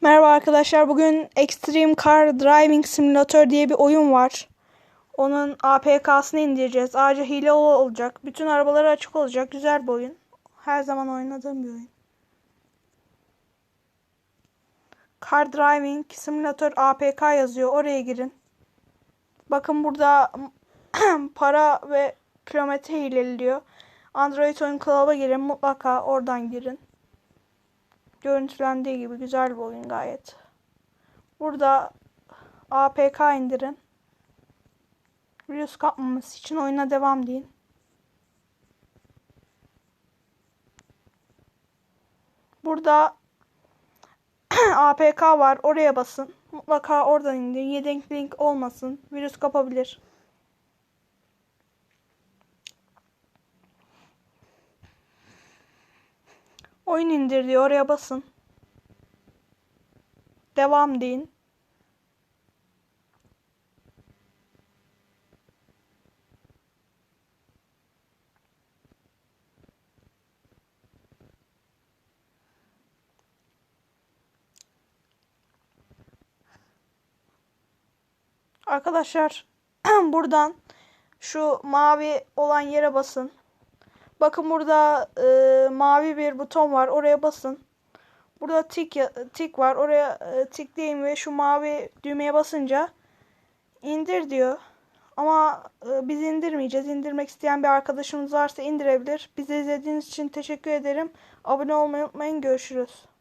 Merhaba arkadaşlar. Bugün Extreme Car Driving Simulator diye bir oyun var. Onun APK'sını indireceğiz. Ayrıca hile ol- olacak. Bütün arabaları açık olacak. Güzel bir oyun. Her zaman oynadığım bir oyun. Car Driving Simulator APK yazıyor. Oraya girin. Bakın burada para ve kilometre hileliyor. Android Oyun Club'a girin. Mutlaka oradan girin. Görüntülendiği gibi güzel bir oyun gayet. Burada APK indirin. Virüs kapmaması için oyuna devam deyin. Burada APK var. Oraya basın. Mutlaka oradan indirin. Yedek link olmasın. Virüs kapabilir. Oyun indir diyor. Oraya basın. Devam deyin. Arkadaşlar buradan şu mavi olan yere basın. Bakın burada e, mavi bir buton var. Oraya basın. Burada tik tik var. Oraya e, tıklayın ve şu mavi düğmeye basınca indir diyor. Ama e, biz indirmeyeceğiz. İndirmek isteyen bir arkadaşımız varsa indirebilir. Bizi izlediğiniz için teşekkür ederim. Abone olmayı unutmayın. Görüşürüz.